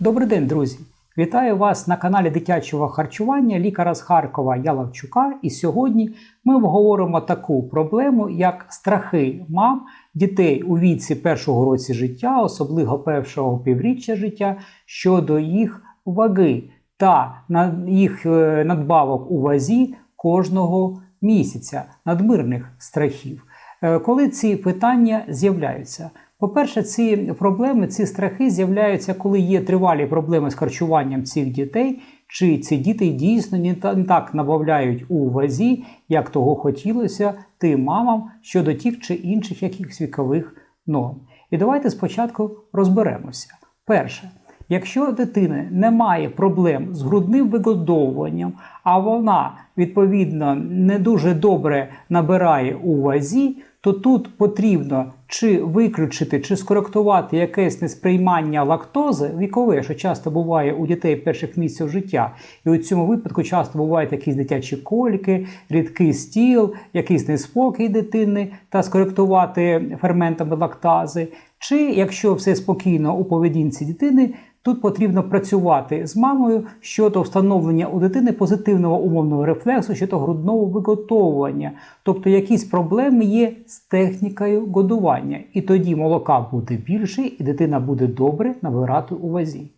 Добрий день, друзі! Вітаю вас на каналі дитячого харчування лікаря з Харкова Ялавчука. І сьогодні ми обговоримо таку проблему, як страхи мам дітей у віці першого році життя, особливо першого півріччя життя, щодо їх ваги та їх е, надбавок у вазі кожного місяця, надмирних страхів. Е, Коли ці питання з'являються? По-перше, ці проблеми, ці страхи з'являються, коли є тривалі проблеми з харчуванням цих дітей, чи ці діти дійсно не так набавляють у вазі, як того хотілося тим мамам щодо тих чи інших якихось вікових норм. І давайте спочатку розберемося. Перше, Якщо у дитини немає проблем з грудним вигодовуванням, а вона відповідно не дуже добре набирає у вазі, то тут потрібно чи виключити, чи скоректувати якесь несприймання лактози вікове, що часто буває у дітей перших місяців життя. І у цьому випадку часто бувають якісь дитячі кольки, рідкий стіл, якийсь неспокій дитини та скоректувати ферментами лактази. Чи якщо все спокійно у поведінці дитини, Тут потрібно працювати з мамою щодо встановлення у дитини позитивного умовного рефлексу щодо грудного виготовування. Тобто якісь проблеми є з технікою годування. І тоді молока буде більше, і дитина буде добре набирати у вазі.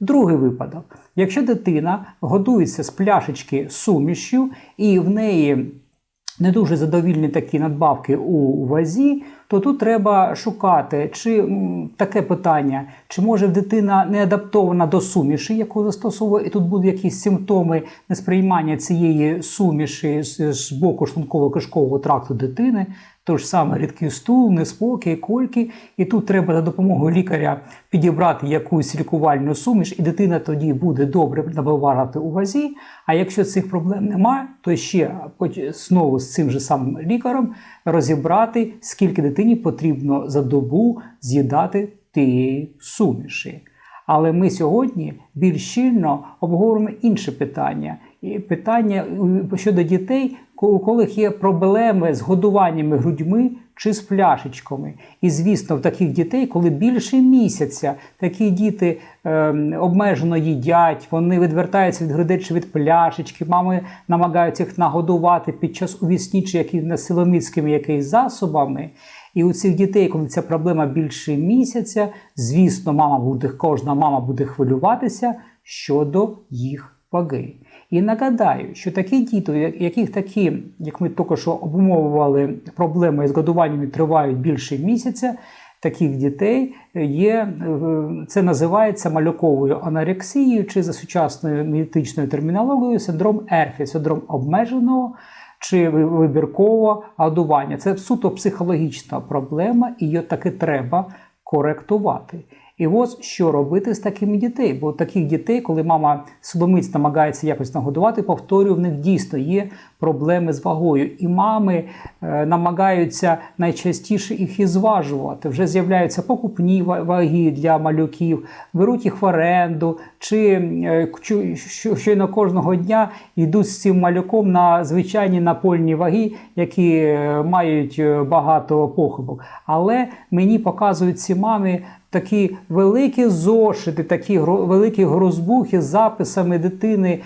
Другий випадок: якщо дитина годується з пляшечки сумішю, і в неї не дуже задовільні такі надбавки у вазі, то тут треба шукати, чи таке питання, чи може дитина не адаптована до суміші, яку застосовує, і тут будуть якісь симптоми несприймання цієї суміші з, боку шлунково-кишкового тракту дитини, то ж саме рідкий стул, неспокій, кольки. І тут треба за допомогою лікаря підібрати якусь лікувальну суміш, і дитина тоді буде добре набивати у вазі. А якщо цих проблем немає, то ще знову з цим же самим лікарем розібрати, скільки дитині потрібно за добу з'їдати тієї суміші. Але ми сьогодні більш щільно обговоримо інше питання. І питання е, щодо дітей, у яких є проблеми з годуваннями грудьми чи з пляшечками. І звісно, в таких дітей, коли більше місяця такі діти ем, обмежено їдять, вони відвертаються від грудей чи від пляшечки, мами намагаються їх нагодувати під час увісні чи якимись силоміцькими якимись засобами. І у цих дітей, коли ця проблема більше місяця, звісно, мама буде, кожна мама буде хвилюватися щодо їх ваги. І нагадаю, що такі діти, яких такі, як ми тільки що обумовували, проблеми з годуванням тривають більше місяця, таких дітей є, е, це називається малюковою анорексією, чи за сучасною медичною термінологією синдром ЕРФІ, синдром обмеженого чи ви- вибіркового годування. Це суто психологічна проблема, і її таки треба коректувати. І ось що робити з такими дітей. Бо таких дітей, коли мама силомиць намагається якось нагодувати, повторюю, в них дійсно є проблеми з вагою. І мами е, намагаються найчастіше їх і зважувати. Вже з'являються покупні ваги для малюків, беруть їх в оренду, чи е, щойно кожного дня йдуть з цим малюком на звичайні напольні ваги, які е, мають е, багато похибок. Але мені показують ці мами такі великі зошити, такі великі грозбухи з записами дитини,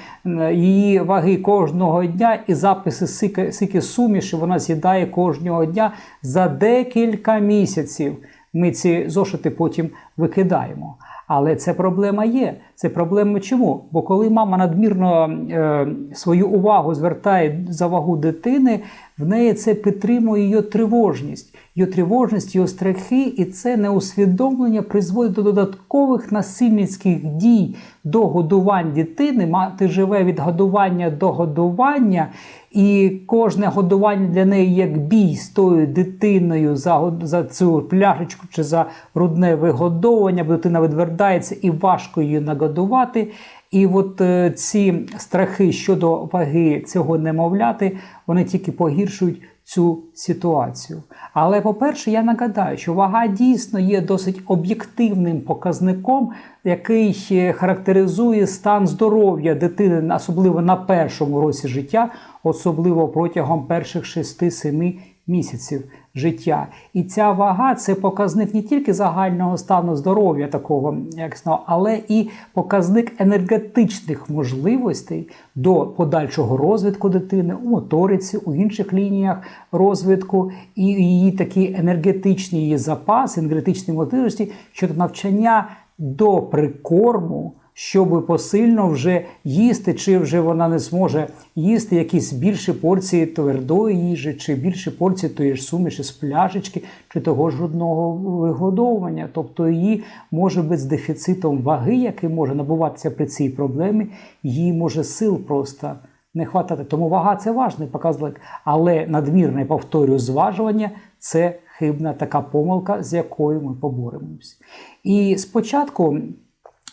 її ваги кожного дня і записи скільки, скільки суміші вона з'їдає кожного дня за декілька місяців. Ми ці зошити потім викидаємо. Але це проблема є. Це проблема чому? Бо коли мама надмірно е, свою увагу звертає за вагу дитини, в неї це підтримує її тривожність, її тривожність, її страхи, і це неусвідомлення призводить до додаткових насильницьких дій до годувань дитини. Мати живе від годування до годування, і кожне годування для неї як бій з тою дитиною за, за цю пляшечку чи за грудне вигодовування, бо дитина відвердається і важко її нагодувати. І от е, ці страхи щодо ваги цього немовляти, вони тільки погіршують цю ситуацію. Але, по-перше, я нагадаю, що вага дійсно є досить об'єктивним показником, який е, характеризує стан здоров'я дитини, особливо на першому році життя, особливо протягом перших 6-7 місяців життя. І ця вага це показник не тільки загального стану здоров'я, такого якісного, але і показник енергетичних можливостей до подальшого розвитку дитини у моториці, у інших лініях розвитку, і її такі енергетичні запаси, енергетичні можливості щодо навчання до прикорму щоб посильно вже їсти, чи вже вона не зможе їсти якісь більші порції твердої їжі, чи більші порції тої ж суміші з пляшечки, чи того ж грудного вигодовування. Тобто її може бути з дефіцитом ваги, який може набуватися при цій проблемі, їй може сил просто. Не хватати. Тому вага це важний показник, але надмірне повторюю зважування це хибна така помилка, з якою ми поборемося. І спочатку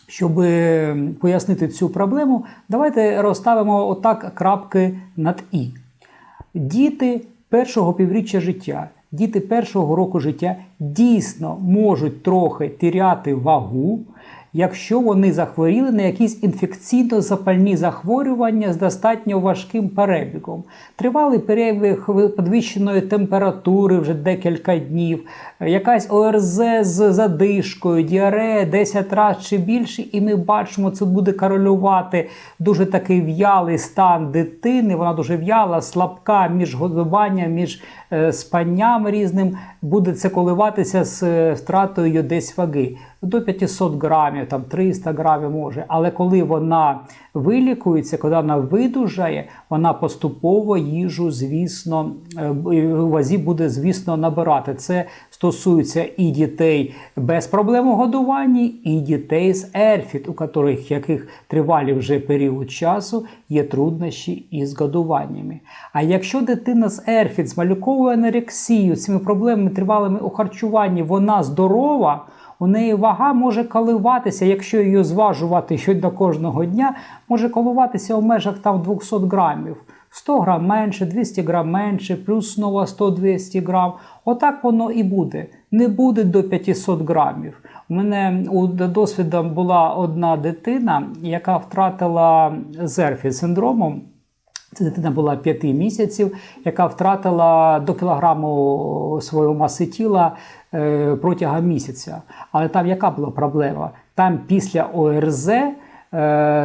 щоб пояснити цю проблему, давайте розставимо отак крапки над І. Діти першого півріччя життя, діти першого року життя дійсно можуть трохи тіряти вагу якщо вони захворіли на якісь інфекційно-запальні захворювання з достатньо важким перебігом. Тривалий перебіг підвищеної температури вже декілька днів, якась ОРЗ з задишкою, діарея 10 разів чи більше, і ми бачимо, це буде корелювати дуже такий в'ялий стан дитини. Вона дуже в'яла, слабка між годуванням, між е, спанням різним, буде це коливатися з е, втратою десь ваги до 500 грамів, там 300 грамів може. Але коли вона вилікується, коли вона видужає, вона поступово їжу, звісно, е, в вазі буде, звісно, набирати. Це стосується і дітей без проблем у годуванні, і дітей з ерфіт, у яких, яких тривалі вже період часу є труднощі із годуваннями. А якщо дитина з ерфіт, з малюковою анорексією, цими проблемами тривалими у харчуванні, вона здорова у неї вага може коливатися, якщо її зважувати щодо кожного дня, може коливатися у межах там 200 грамів. 100 грам менше, 200 грам менше, плюс знову 100-200 грам. Отак воно і буде. Не буде до 500 грамів. У мене у досвідом була одна дитина, яка втратила зерфі синдромом. Ця дитина була 5 місяців, яка втратила до кілограму своєї маси тіла е, протягом місяця. Але там яка була проблема? Там після ОРЗ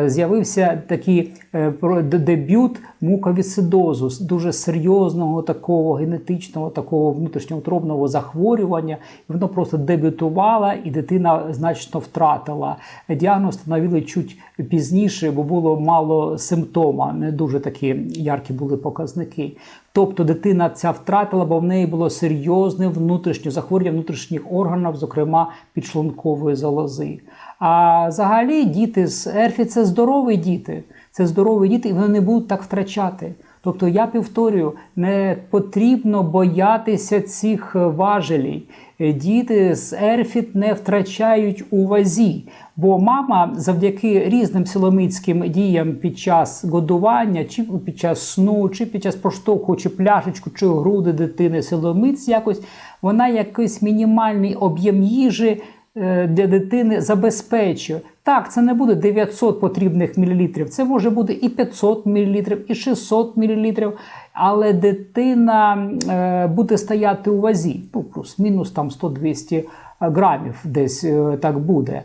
з'явився такий е, дебют муковісцидозу, дуже серйозного такого генетичного, такого внутрішньоутробного захворювання. Воно просто дебютувало, і дитина значно втратила. Діагноз встановили чуть пізніше, бо було мало симптома, не дуже такі яркі були показники. Тобто дитина ця втратила, бо в неї було серйозне внутрішнє захворювання внутрішніх органів, зокрема підшлункової залози. А взагалі діти з ЕРФІ це здорові діти. Це здорові діти, і вони не будуть так втрачати. Тобто, я повторюю, не потрібно боятися цих важелей. Діти з ЕРФІТ не втрачають у вазі, бо мама завдяки різним силомицьким діям під час годування, чи під час сну, чи під час поштовху, чи пляшечку, чи груди дитини силомиць якось, вона якийсь мінімальний об'єм їжі Е, для дитини забезпечує. Так, це не буде 900 потрібних мілілітрів, це може бути і 500 мілілітрів, і 600 мілілітрів, але дитина е, буде стояти у вазі, ну, плюс-мінус там 100-200 грамів десь е, так буде.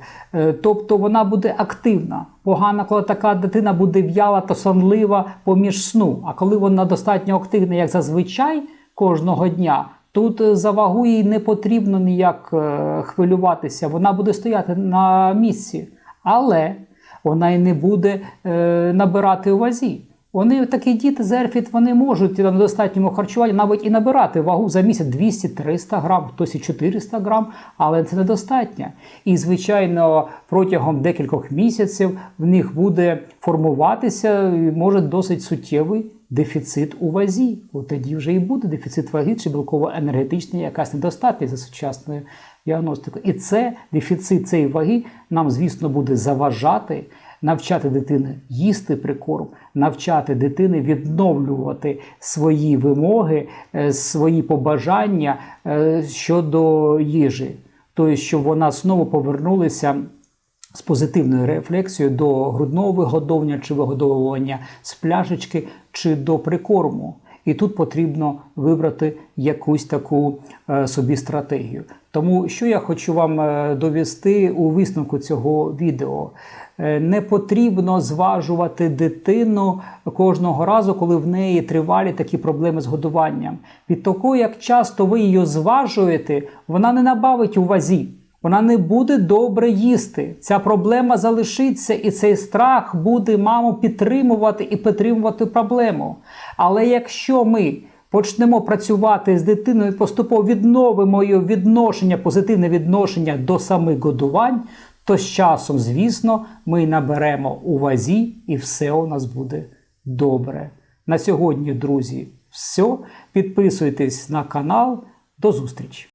Тобто вона буде активна. Погана, коли така дитина буде в'яла та сонлива поміж сну. А коли вона достатньо активна, як зазвичай кожного дня. Тут е, за вагу їй не потрібно ніяк е, хвилюватися, вона буде стояти на місці, але вона й не буде е, набирати у вазі. Вони такі діти з ерфіт, вони можуть на достатньому харчуванні навіть і набирати вагу за місяць 200-300 грам, хтось і 400 грам, але це недостатньо. І, звичайно, протягом декількох місяців в них буде формуватися, може досить суттєвий дефіцит у вазі. От тоді вже і буде дефіцит ваги чи білково-енергетична якась недостатність за сучасною діагностикою. І це дефіцит цієї ваги нам, звісно, буде заважати. Навчати дитини їсти прикорм, навчати дитини відновлювати свої вимоги, е, свої побажання е, щодо їжі, тобто, щоб вона знову повернулася з позитивною рефлексією до грудного вигодовування чи вигодовування з пляшечки чи до прикорму. І тут потрібно вибрати якусь таку е, собі стратегію. Тому що я хочу вам е, довести у висновку цього відео. Е, Не потрібно зважувати дитину кожного разу, коли в неї тривалі такі проблеми з годуванням. Від того, як часто ви її зважуєте, вона не набавить у вазі. Вона не буде добре їсти. Ця проблема залишиться, і цей страх буде маму підтримувати і підтримувати проблему. Але якщо ми почнемо працювати з дитиною, поступово відновимо її відношення, позитивне відношення до самих годувань, то з часом, звісно, ми наберемо у вазі і все у нас буде добре. На сьогодні, друзі, все. Підписуйтесь на канал. До зустрічі!